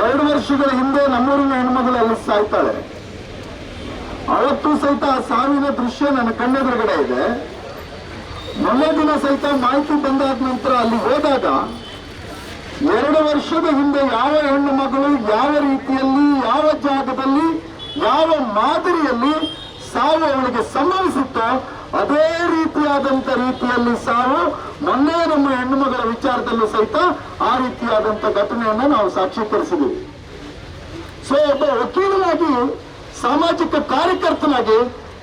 ಎರಡು ವರ್ಷಗಳ ಹಿಂದೆ ನಮ್ಮೂರಿನ ಹೆಣ್ಮಗಳು ಅಲ್ಲಿ ಸಾಯ್ತಾಳೆ. ಅವತ್ತು ಸಹಿತ ಆ ಸಾವಿನ ದೃಶ್ಯ ನನ್ನ ಕಣ್ಣೆದುರುಗಡೆ ಇದೆ. ಮೊನ್ನೆ ದಿನ ಸಹಿತ ಮಾಹಿತಿ ಬಂದಾದ ನಂತರ ಅಲ್ಲಿ ಹೋದಾಗ ಎರಡು ವರ್ಷದ ಹಿಂದೆ ಯಾವ ಹೆಣ್ಣು ಮಗಳು ಯಾವ ರೀತಿಯಲ್ಲಿ, ಯಾವ ಜಾಗದಲ್ಲಿ, ಯಾವ ಮಾದರಿಯಲ್ಲಿ ಸಾವು ಅವಳಿಗೆ ಸಂಭವಿಸುತ್ತೋ ಅದೇ ರೀತಿಯಾದಂತ ರೀತಿಯಲ್ಲಿ ಸಾವು ಮೊನ್ನೆ ನಮ್ಮ ಹೆಣ್ಣು ಮಗಳ ವಿಚಾರದಲ್ಲೂ ಸಹಿತ ಆ ರೀತಿಯಾದಂತ ಘಟನೆಯನ್ನ ನಾವು ಸಾಕ್ಷೀಕರಿಸಿದ್ದೀವಿ ಸೊ ಒಬ್ಬ ವಕೀಲನಾಗಿ, ಸಾಮಾಜಿಕ ಕಾರ್ಯಕರ್ತನಾಗಿ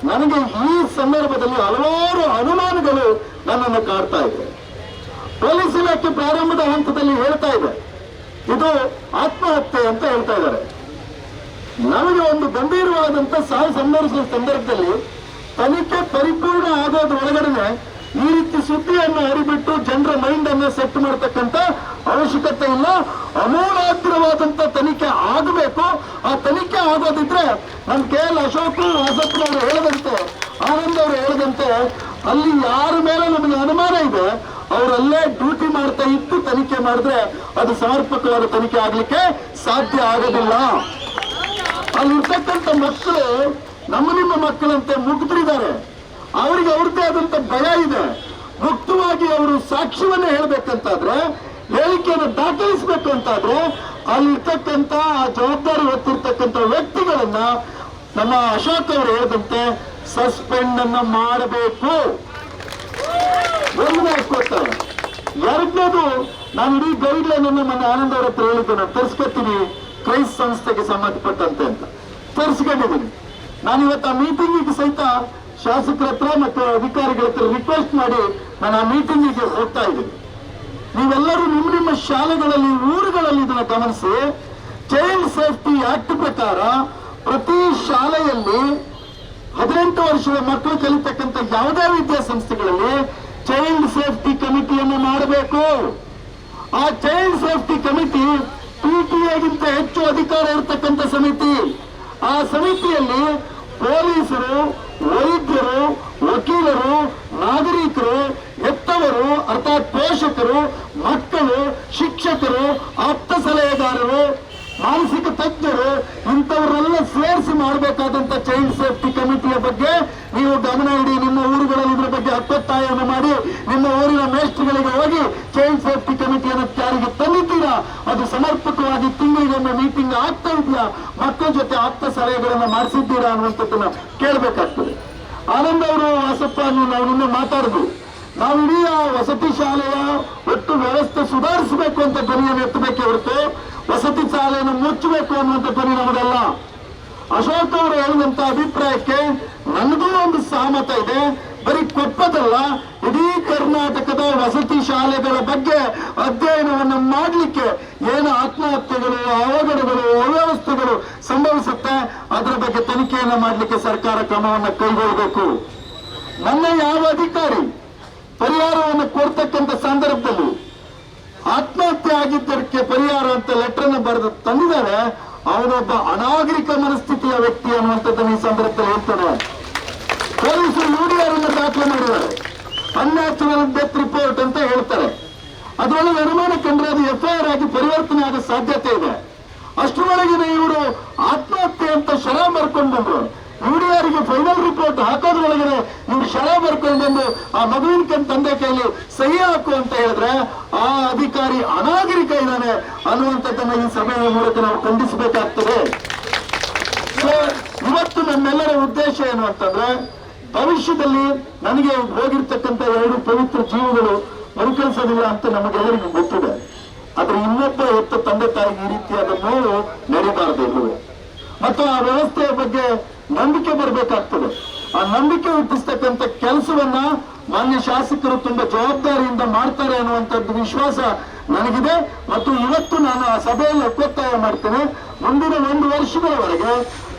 ನನಗೆ ಈ ಸಂದರ್ಭದಲ್ಲಿ ಹಲವಾರು ಅನುಮಾನಗಳು ನನ್ನನ್ನು ಕಾಡ್ತಾ ಇದೆ. ಪೊಲೀಸ್ ಇಲಾಖೆ ಪ್ರಾರಂಭದ ಹಂತದಲ್ಲಿ ಹೇಳ್ತಾ ಇದೆ. ಇದು ಆತ್ಮಹತ್ಯೆ ಅಂತ ಹೇಳ್ತಾ ಇದ್ದಾರೆ. ನನಗೆ ಒಂದು ಗಂಭೀರವಾದಂತ ಸಾವು ಸಂಭವಿಸಿದ ಸಂದರ್ಭದಲ್ಲಿ ತನಿಖೆ ಪರಿಪೂರ್ಣ ಆಗೋದ್ರ ಒಳಗಡೆ ಈ ರೀತಿ ಸುದ್ದಿಯನ್ನು ಹರಿಬಿಟ್ಟು ಜನರ ಮೈಂಡ್ ಅನ್ನ ಸೆಟ್ ಮಾಡತಕ್ಕಂತ ಅವಶ್ಯಕತೆ ಇಲ್ಲ. ಅಮೂಲಾಗ್ರವಾದಂತ ತನಿಖೆ ಆಗಬೇಕು. ಆ ತನಿಖೆ ಆಗೋದಿದ್ರೆ ನಮ್ ಕೆ ಎಲ್ ಅಶೋಕ್ ವಾಸಪ್ಪನವರು ಹೇಳದಂತೆ, ಆನಂದ್ ಅವರು ಹೇಳದಂತೆ, ಅಲ್ಲಿ ಯಾರ ಮೇಲೆ ನಮಗೆ ಅನುಮಾನ ಇದೆ, ಅವರಲ್ಲೇ ಡ್ಯೂಟಿ ಮಾಡ್ತಾ ಇತ್ತು ತನಿಖೆ ಮಾಡಿದ್ರೆ ಅದು ಸಮರ್ಪಕವಾದ ತನಿಖೆ ಆಗ್ಲಿಕ್ಕೆ ಸಾಧ್ಯ ಆಗೋದಿಲ್ಲ. ಅಲ್ಲಿರ್ತಕ್ಕಂಥ ಮಕ್ಕಳು ನಮ್ಮ ನಿಮ್ಮ ಮಕ್ಕಳಂತೆ ಮುಗ್ಧರಿದ್ದಾರೆ ಅವರಿಗೆ ಅವ್ರದ್ದೇ ಆದಂತ ಭಯ ಇದೆ. ಮುಕ್ತವಾಗಿ ಅವರು ಸಾಕ್ಷ್ಯವನ್ನ ಹೇಳ್ಬೇಕಂತಾದ್ರೆ, ಹೇಳಿಕೆಯನ್ನು ದಾಖಲಿಸಬೇಕು ಅಂತಾದ್ರೆ, ಅಲ್ಲಿರ್ತಕ್ಕಂಥ ಆ ಜವಾಬ್ದಾರಿ ಹೊತ್ತಿರ್ತಕ್ಕಂಥ ವ್ಯಕ್ತಿಗಳನ್ನ ನಮ್ಮ ಅಶೋಕ್ ಅವರು ಹೇಳಿದಂತೆ ಸಸ್ಪೆಂಡ್ ಅನ್ನ ಮಾಡಬೇಕು. ಒಂದು ಎರಡನೇದು, ನಾನು ಇಡೀ ಗೈಡ್ ಲೈನ್ ಅನ್ನು ಮೊನ್ನೆ ಆನಂದ್ ಅವ್ರ ಹತ್ರ ಹೇಳಿದ್ದೆ, ನಾನು ತರಿಸ್ಕೊತೀನಿ. ಕ್ರೈಸ್ ಸಂಸ್ಥೆಗೆ ಸಂಬಂಧಪಟ್ಟಂತೆ ಅಂತ. ತರಿಸ್ಕೊಂಡಿದ್ದೀನಿ. ನಾನು ಇವತ್ತು ಆ ಮೀಟಿಂಗಿಗೆ ಸಹಿತ ಶಾಸಕರ ಹತ್ರ ಮತ್ತು ಅಧಿಕಾರಿಗಳ ಹತ್ರ ರಿಕ್ವೆಸ್ಟ್ ಮಾಡಿ ನಾನು ಆ ಮೀಟಿಂಗಿಗೆ ಹೋಗ್ತಾ ಇದ್ದೀನಿ. ನೀವೆಲ್ಲರೂ ನಿಮ್ಮ ನಿಮ್ಮ ಶಾಲೆಗಳಲ್ಲಿ, ಊರುಗಳಲ್ಲಿ ಇದನ್ನು ಗಮನಿಸಿ. ಚೈಲ್ಡ್ ಸೇಫ್ಟಿ ಆಕ್ಟ್ ಪ್ರಕಾರ ಪ್ರತಿ ಶಾಲೆಯಲ್ಲಿ ಹದಿನೆಂಟು ವರ್ಷದ ಮಕ್ಕಳು ಕಲಿತಕ್ಕಂಥ ಯಾವುದೇ ವಿದ್ಯಾಸಂಸ್ಥೆಗಳಲ್ಲಿ ಚೈಲ್ಡ್ ಸೇಫ್ಟಿ ಕಮಿಟಿಯನ್ನು ಮಾಡಬೇಕು. ಆ ಚೈಲ್ಡ್ ಸೇಫ್ಟಿ ಕಮಿಟಿ ಪಿಟಿಐಗಿಂತ ಹೆಚ್ಚು ಅಧಿಕಾರ ಇರತಕ್ಕಂಥ ಸಮಿತಿ. ಆ ಸಮಿತಿಯಲ್ಲಿ ಪೊಲೀಸರು, ವೈದ್ಯರು, ವಕೀಲರು, ನಾಗರಿಕರು, ಹೆತ್ತವರು, ಅರ್ಥಾತ್ ಪೋಷಕರು, ಮಕ್ಕಳು, ಶಿಕ್ಷಕರು, ಆಪ್ತ ಸಲಹೆಗಾರರು, ಮಾನಸಿಕ ತಜ್ಞರು ಇಂಥವರೆಲ್ಲ ಸೇರಿಸಿ ಮಾಡಬೇಕಾದಂತ ಚೈಲ್ಡ್ ಸೇಫ್ಟಿ ಕಮಿಟಿಯ ಬಗ್ಗೆ ನೀವು ಗಮನ ಇಡಿ ನಿಮ್ಮ ಊರುಗಳಲ್ಲಿ ಇದ್ರ ಬಗ್ಗೆ ಹಕ್ಕೊತ್ತಾಯವನ್ನು ಮಾಡಿ ನಿಮ್ಮ ಊರಿನ ಮೇಸ್ಟ್ರುಗಳಿಗೆ ಹೋಗಿ ಚೈಲ್ಡ್ ಸೇಫ್ಟಿ ಕಮಿಟಿಯನ್ನು ಜಾರಿಗೆ ತಂದಿದ್ದೀರಾ ಅದು ಸಮರ್ಪಕವಾಗಿ ತಿಂಗಳಿಗೊಮ್ಮೆ ಮೀಟಿಂಗ್ ಆಗ್ತಾ ಇದೆಯಾ ಮಕ್ಕಳ ಜೊತೆ ಆಪ್ತ ಸಲಹೆಗಳನ್ನ ಮಾಡಿಸಿದ್ದೀರಾ ಅನ್ನುವಂಥದ್ದನ್ನ ಕೇಳಬೇಕಾಗ್ತದೆ. ಆನಂದ್ ಅವರು, ವಾಸಪ್ಪ ನಾವು ನಿನ್ನೆ ಮಾತಾಡಿದ್ವಿ. ನಾವು ಇಡೀ ಆ ವಸತಿ ಶಾಲೆಯ ಒಟ್ಟು ವ್ಯವಸ್ಥೆ ಸುಧಾರಿಸಬೇಕು ಅಂತ ಧ್ವನಿಯನ್ನು ಎತ್ತಬೇಕೆ ಹೊರತು ವಸತಿ ಶಾಲೆಯನ್ನು ಮುಚ್ಚಬೇಕು ಅನ್ನುವಂಥ ನಮ್ಮದಲ್ಲ. ಅಶೋಕ್ ಅವರು ಹೇಳಿದಂತ ಅಭಿಪ್ರಾಯಕ್ಕೆ ನನಗೂ ಒಂದು ಸಹಮತ ಇದೆ. ಬರೀ ಕೊಪ್ಪದಲ್ಲ, ಇಡೀ ಕರ್ನಾಟಕದ ವಸತಿ ಶಾಲೆಗಳ ಬಗ್ಗೆ ಅಧ್ಯಯನವನ್ನು ಮಾಡಲಿಕ್ಕೆ ಏನು ಆತ್ಮಹತ್ಯೆಗಳು, ಅವಘಡಗಳು ಬಗ್ಗೆ ತನಿಖೆಯನ್ನು ಮಾಡಲಿಕ್ಕೆ ಸರ್ಕಾರ ಕ್ರಮವನ್ನು ಕೈಗೊಳ್ಳಬೇಕು. ನನ್ನ ಯಾವ ಅಧಿಕಾರಿ ಪರಿಹಾರವನ್ನು ಕೊಡ್ತಕ್ಕಂಥ ಸಂದರ್ಭದಲ್ಲಿ ಆತ್ಮಹತ್ಯೆ ಆಗಿದ್ದಕ್ಕೆ ಪರಿಹಾರ ಅಂತ ಲೆಟರ್ ಅನ್ನು ಬರೆದು ತಂದಿದ್ದಾರೆ, ಅವನೊಬ್ಬ ಅನಾಗರಿಕ ಮನಸ್ಥಿತಿಯ ವ್ಯಕ್ತಿ ಅನ್ನುವಂಥದ್ದನ್ನು ಈ ಸಂದರ್ಭದಲ್ಲಿ ಹೇಳ್ತಾರೆ ಪೊಲೀಸರು ಯುಡಿಆರ್ ದಾಖಲೆ ಮಾಡಿದ್ದಾರೆ. ಅನ್ಯಾಚುರಲ್ ಡೆತ್ ರಿಪೋರ್ಟ್ ಅಂತ ಹೇಳ್ತಾರೆ. ಅದರೊಳಗೆ ಅನುಮಾನ ಕಂಡ್ರೆ ಅದು ಎಫ್ಐಆರ್ ಆಗಿ ಪರಿವರ್ತನೆ ಆಗೋ ಸಾಧ್ಯತೆ ಇದೆ. ಅಷ್ಟರೊಳಗಿನ ಇವರು ಅಂತ ಶರ ಬರ್ಕೊಂಡು ಬಂದ್ರು. ಯುಡಿಆರ್ಗೆ ಫೈನಲ್ ರಿಪೋರ್ಟ್ ಹಾಕೋದ್ರೊಳಗಡೆ ಇವ್ರು ಶರ ಬರ್ಕೊಂಡು ಬಂದು ಆ ಮಗುವಿನ ಕಣ್ ತಂದೆ ಕೈಯಲ್ಲಿ ಸಹಿ ಹಾಕು ಅಂತ ಹೇಳಿದ್ರೆ ಆ ಅಧಿಕಾರಿ ಅನಾಗರಿಕ ಇದ್ದಾನೆ ಅನ್ನುವಂಥದ್ದನ್ನ ಈ ಸಭೆಯ ಮೂಲಕ ನಾವು ಖಂಡಿಸಬೇಕಾಗ್ತದೆ. ಇವತ್ತು ನಮ್ಮೆಲ್ಲರ ಉದ್ದೇಶ ಏನು ಅಂತಂದ್ರೆ ಭವಿಷ್ಯದಲ್ಲಿ ನನಗೆ ಹೋಗಿರ್ತಕ್ಕಂಥ ಎರಡು ಪವಿತ್ರ ಜೀವಗಳು ಮರುಕಳಿಸೋದಿಲ್ಲ ಅಂತ ನಮಗೆಲ್ಲರಿಗೂ ಗೊತ್ತಿದೆ. ಆದ್ರೆ ಇನ್ನೊಬ್ಬ ಹೆತ್ತ ತಂದೆ ತಾಯಿಗೆ ಈ ರೀತಿಯಾದ ನೋವು ನಡೀಬಾರದು ಇಲ್ಲವೇ ಮತ್ತು ಆ ವ್ಯವಸ್ಥೆಯ ಬಗ್ಗೆ ನಂಬಿಕೆ ಬರಬೇಕಾಗ್ತದೆ. ಆ ನಂಬಿಕೆ ಹುಟ್ಟಿಸ್ತಕ್ಕಂಥ ಕೆಲಸವನ್ನ ಮಾನ್ಯ ಶಾಸಕರು ತುಂಬಾ ಜವಾಬ್ದಾರಿಯಿಂದ ಮಾಡ್ತಾರೆ ಅನ್ನುವಂಥದ್ದು ವಿಶ್ವಾಸ ನನಗಿದೆ. ಮತ್ತು ಇವತ್ತು ನಾನು ಆ ಸಭೆಯಲ್ಲಿ ಒತ್ತಾಯ ಮಾಡ್ತೇನೆ. ಮುಂದಿನ ಒಂದು ವರ್ಷಗಳವರೆಗೆ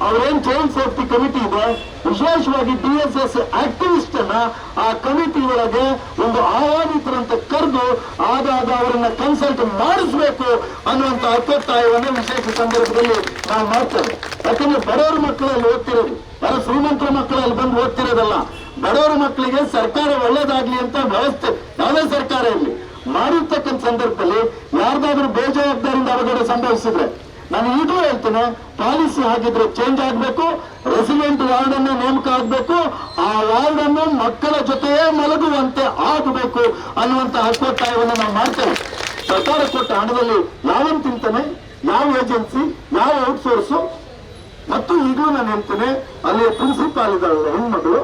ಅವರೇನ್ ಚೈಲ್ಡ್ ಸೇಫ್ಟಿ ಕಮಿಟಿ ಇದೆ, ವಿಶೇಷವಾಗಿ ಡಿ ಎಸ್ ಎಸ್ ಆಕ್ಟಿವಿಸ್ಟ್ ಅನ್ನ ಆ ಕಮಿಟಿ ಒಳಗೆ ಒಂದು ಆಹ್ವಾನಿತರಂತ ಅವರನ್ನ ಕನ್ಸಲ್ಟ್ ಮಾಡಿಸ್ಬೇಕು ಅನ್ನುವಂತ ಒತ್ತಾಯವನ್ನು ವಿಶೇಷ ಸಂದರ್ಭದಲ್ಲಿ ನಾವು ಮಾಡ್ತೇವೆ. ಯಾಕಂದ್ರೆ ಬಡವರ ಮಕ್ಕಳಲ್ಲಿ ಓದ್ತಿರೋದು. ಬರ ಶ್ರೀಮಂತರ ಮಕ್ಕಳಲ್ಲಿ ಬಂದು ಓದ್ತಿರೋದಲ್ಲ. ಬಡವರ ಮಕ್ಕಳಿಗೆ ಸರ್ಕಾರ ಒಳ್ಳೇದಾಗ್ಲಿ ಅಂತ ವ್ಯವಸ್ಥೆ ಯಾವುದೇ ಸರ್ಕಾರ ಇರಲಿ. ಮಾಡಿರ್ತಕ್ಕಂಥ ಸಂದರ್ಭದಲ್ಲಿ ಯಾರ್ದಾದ್ರೂ ಬೇಜವಾಬ್ದಾರಿಯಿಂದ ಅವಘಡ ಸಂಭವಿಸಿದ್ರೆ ನಾನು ಈಗಲೂ ಹೇಳ್ತೇನೆ, ಪಾಲಿಸಿ ಹಾಗಿದ್ರೆ ಚೇಂಜ್ ಆಗಬೇಕು ರೆಸಿಡೆಂಟ್ ವಾರ್ಡ್ ಅನ್ನು ನೇಮಕ ಆಗಬೇಕು, ಆ ವಾರ್ಡ್ ಅನ್ನು ಮಕ್ಕಳ ಜೊತೆಯೇ ಮಲಗುವಂತೆ ಆಗಬೇಕು ಅನ್ನುವಂತ ಹಕ್ಕೊತ್ತಾಯವನ್ನು ನಾವು ಮಾಡ್ತೇವೆ ಸರ್ಕಾರ ಕೊಟ್ಟ ಹಣದಲ್ಲಿ ಯಾವನ್ ತಿಂತಾನೆ? ಯಾವ ಏಜೆನ್ಸಿ? ಯಾವ ಔಟ್ಸೋರ್ಸು ಮತ್ತು ಈಗಲೂ ನಾನು ಹೇಳ್ತೇನೆ ಅಲ್ಲಿ ಪ್ರಿನ್ಸಿಪಾಲ್ ಇದ್ದಾಳೆ ಹೆಣ್ಮಗಳು.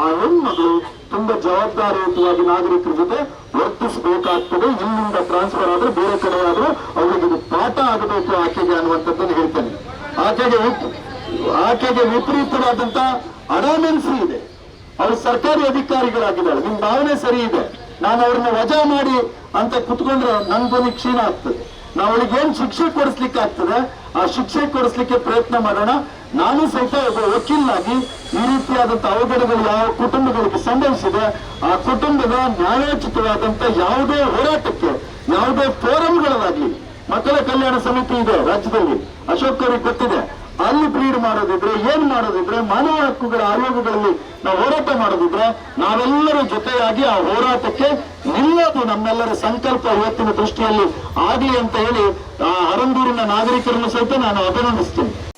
ಆ ಹೆಣ್ಮಗಳು ತುಂಬಾ ಜವಾಬ್ದಾರಿಯುತವಾಗಿ ನಾಗರಿಕರ ಜೊತೆ ವರ್ತಿಸಬೇಕಾಗ್ತದೆ. ಇಲ್ಲಿಂದ ಟ್ರಾನ್ಸ್ಫರ್ ಆದ್ರೆ ಬೇರೆ ಕಡೆ ಆದ್ರೂ ಅವರಿಗೆ ಪಾಠ ಆಗಬೇಕು ಆಕೆಗೆ ಅನ್ನುವಂಥದ್ದನ್ನು ಹೇಳ್ತೇನೆ. ಆಕೆಗೆ ಆಕೆಗೆ ವಿಪರೀತವಾದಂತ ಅಡಾಮೆನ್ಸಿ ಇದೆ. ಅವರು ಸರ್ಕಾರಿ ಅಧಿಕಾರಿಗಳಾಗಿದ್ದಾರೆ ನಿಮ್ ಭಾವನೆ ಸರಿ ಇದೆ. ನಾನು ಅವ್ರನ್ನ ವಜಾ ಮಾಡಿ ಅಂತ ಕುತ್ಕೊಂಡ್ರೆ ನನ್ನ ಧ್ವನಿ ಕ್ಷೀಣ ಆಗ್ತದೆ. ನಾವು ಅವಳಿಗೆ ಏನ್ ಶಿಕ್ಷೆ ಕೊಡಿಸ್ಲಿಕ್ಕೆ ಆಗ್ತದೆ ಆ ಶಿಕ್ಷೆ ಕೊಡಿಸ್ಲಿಕ್ಕೆ ಪ್ರಯತ್ನ ಮಾಡೋಣ. ನಾನು ಸಹಿತ ಒಬ್ಬ ವಕೀಲಾಗಿ ಈ ರೀತಿಯಾದಂತಹ ಅವಘಡಗಳು ಯಾವ ಕುಟುಂಬಗಳಿಗೆ ಸಂಭವಿಸಿದೆ, ಆ ಕುಟುಂಬದ ನ್ಯಾಯೋಚಿತವಾದಂತ ಯಾವುದೇ ಹೋರಾಟಕ್ಕೆ, ಯಾವುದೇ ಫೋರಂಗಳಾಗ್ಲಿ ಮಕ್ಕಳ ಕಲ್ಯಾಣ ಸಮಿತಿ ಇದೆ ರಾಜ್ಯದಲ್ಲಿ, ಅಶೋಕ್ ಅವರಿಗೆ ಗೊತ್ತಿದೆ. ಅಲ್ಲಿ ಬ್ರೀಡ್ ಮಾಡೋದಿದ್ರೆ, ಏನ್ ಮಾಡೋದಿದ್ರೆ, ಮಾನವ ಹಕ್ಕುಗಳ ಆಯೋಗಗಳಲ್ಲಿ ನಾವು ಹೋರಾಟ ಮಾಡೋದಿದ್ರೆ, ನಾವೆಲ್ಲರೂ ಜೊತೆಯಾಗಿ ಆ ಹೋರಾಟಕ್ಕೆ ನಿಲ್ಲೋದು ನಮ್ಮೆಲ್ಲರ ಸಂಕಲ್ಪ ಇವತ್ತಿನ ದೃಷ್ಟಿಯಲ್ಲಿ ಆಗಲಿ ಅಂತ ಹೇಳಿ, ಆ ಅರಂದೂರಿನ ನಾಗರಿಕರನ್ನು ಸಹಿತ ನಾನು ಅಭಿನಂದಿಸ್ತೀನಿ.